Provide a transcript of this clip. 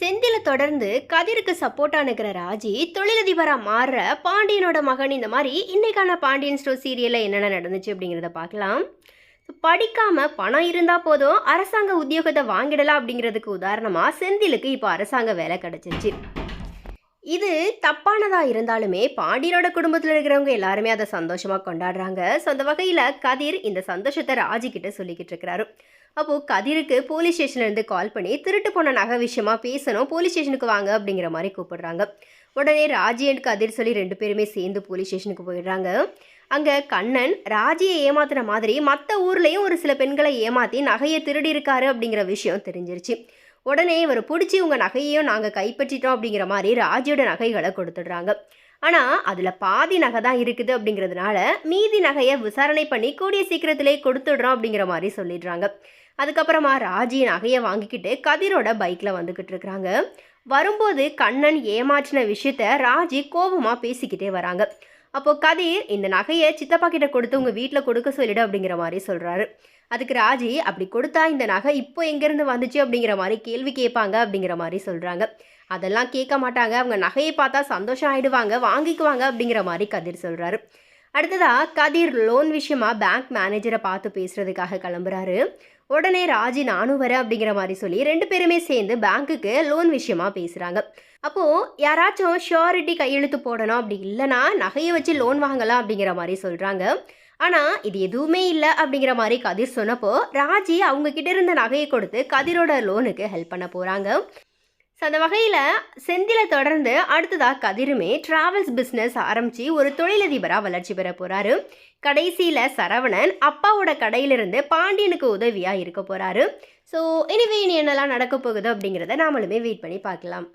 செந்தில தொடர்ந்து கதிருக்கு சப்போர்ட்டா நிற்கிற ராஜி தொழிலதிபரா மாறுற பாண்டியனோட மகன் இந்த மாதிரி இன்னைக்கான பாண்டியன் ஸ்டோர் சீரியல்ல என்னென்ன நடந்துச்சு அப்படிங்கிறத பார்க்கலாம். படிக்காம பணம் இருந்தா போதும் அரசாங்க உத்தியோகத்தை வாங்கிடலாம் அப்படிங்கிறதுக்கு உதாரணமா செந்திலுக்கு இப்போ அரசாங்க வேலை கிடைச்சிருச்சு. இது தப்பானதா இருந்தாலுமே பாண்டியனோட குடும்பத்தில் இருக்கிறவங்க எல்லாருமே அதை சந்தோஷமா கொண்டாடுறாங்க. ஸோ அந்த வகையில் கதிர் இந்த சந்தோஷத்தை ராஜிக்கிட்ட சொல்லிக்கிட்டு இருக்கிறாரு. அப்போ கதிருக்கு போலீஸ் ஸ்டேஷன்ல இருந்து கால் பண்ணி திருட்டு போன நகை விஷயமா பேசணும் போலீஸ் ஸ்டேஷனுக்கு வாங்க அப்படிங்கிற மாதிரி கூப்பிடுறாங்க. உடனே ராஜி அண்ட் கதிர் சொல்லி ரெண்டு பேருமே சேர்ந்து போலீஸ் ஸ்டேஷனுக்கு போயிடுறாங்க. அங்கே கண்ணன் ராஜியை ஏமாத்துன மாதிரி மற்ற ஊர்லேயும் ஒரு சில பெண்களை ஏமாற்றி நகையை திருடி இருக்காரு அப்படிங்கிற விஷயம் தெரிஞ்சிருச்சு. உடனே இவர் பிடிச்சி உங்கள் நகையையும் நாங்கள் கைப்பற்றிட்டோம் அப்படிங்கிற மாதிரி ராஜியோட நகைகளை கொடுத்துடுறாங்க. ஆனால் அதில் பாதி நகை தான் இருக்குது அப்படிங்கிறதுனால மீதி நகையை விசாரணை பண்ணி கூடிய சீக்கிரத்திலே கொடுத்துடுறோம் அப்படிங்கிற மாதிரி சொல்லிடுறாங்க. அதுக்கப்புறமா ராஜி நகையை வாங்கிக்கிட்டு கதிரோட பைக்கில் வந்துக்கிட்டு இருக்கிறாங்க. வரும்போது கண்ணன் ஏமாற்றின விஷயத்த ராஜி கோபமாக பேசிக்கிட்டே வராங்க. அப்போ கதிர் இந்த நகையை சித்தப்பா கிட்ட கொடுத்து உங்கள் வீட்டில் கொடுக்க சொல்லிடு அப்படிங்கிற மாதிரி சொல்கிறாரு அதுக்கு ராஜி அப்படி கொடுத்தா இந்த நகை இப்போ எங்கேருந்து வந்துச்சு? அப்படிங்கிற மாதிரி கேள்வி கேட்பாங்க அப்படிங்கிற மாதிரி சொல்கிறாங்க அதெல்லாம் கேட்க மாட்டாங்க. அவங்க நகையை பார்த்தா சந்தோஷம் ஆகிடுவாங்க வாங்கிக்குவாங்க அப்படிங்கிற மாதிரி கதிர் சொல்கிறாரு அடுத்ததாக கதிர் லோன் விஷயமா பேங்க் மேனேஜரை பார்த்து பேசுகிறதுக்காக கிளம்புறாரு. உடனே ராஜி நானும் வரேன் அப்படிங்கிற மாதிரி சொல்லி ரெண்டு பேருமே சேர்ந்து பேங்க்குக்கு லோன் விஷயமா பேசுகிறாங்க அப்போது யாராச்சும் ஷியோரிட்டி கையெழுத்து போடணும் அப்படி இல்லைனா நகையை வச்சு லோன் வாங்கலாம் அப்படிங்கிற மாதிரி சொல்கிறாங்க ஆனால் இது எதுவுமே இல்லை அப்படிங்கிற மாதிரி கதிர் சொன்னப்போ ராஜி அவங்க கிட்ட இருந்த நகையை கொடுத்து கதிரோட லோனுக்கு ஹெல்ப் பண்ண போகிறாங்க ஸோ அந்த வகையில் செந்தில தொடர்ந்து அடுத்ததாக கதிருமே ட்ராவல்ஸ் பிஸ்னஸ் ஆரம்பித்து ஒரு தொழிலதிபராக வளர்ச்சி பெற போகிறாரு கடைசியில் சரவணன் அப்பாவோட கடையிலிருந்து பாண்டியனுக்கு உதவியாக இருக்க போகிறாரு ஸோ இனிவே இனி என்னெல்லாம் நடக்க போகுது அப்படிங்கிறத நாமளுமே வெயிட் பண்ணி பார்க்கலாம்.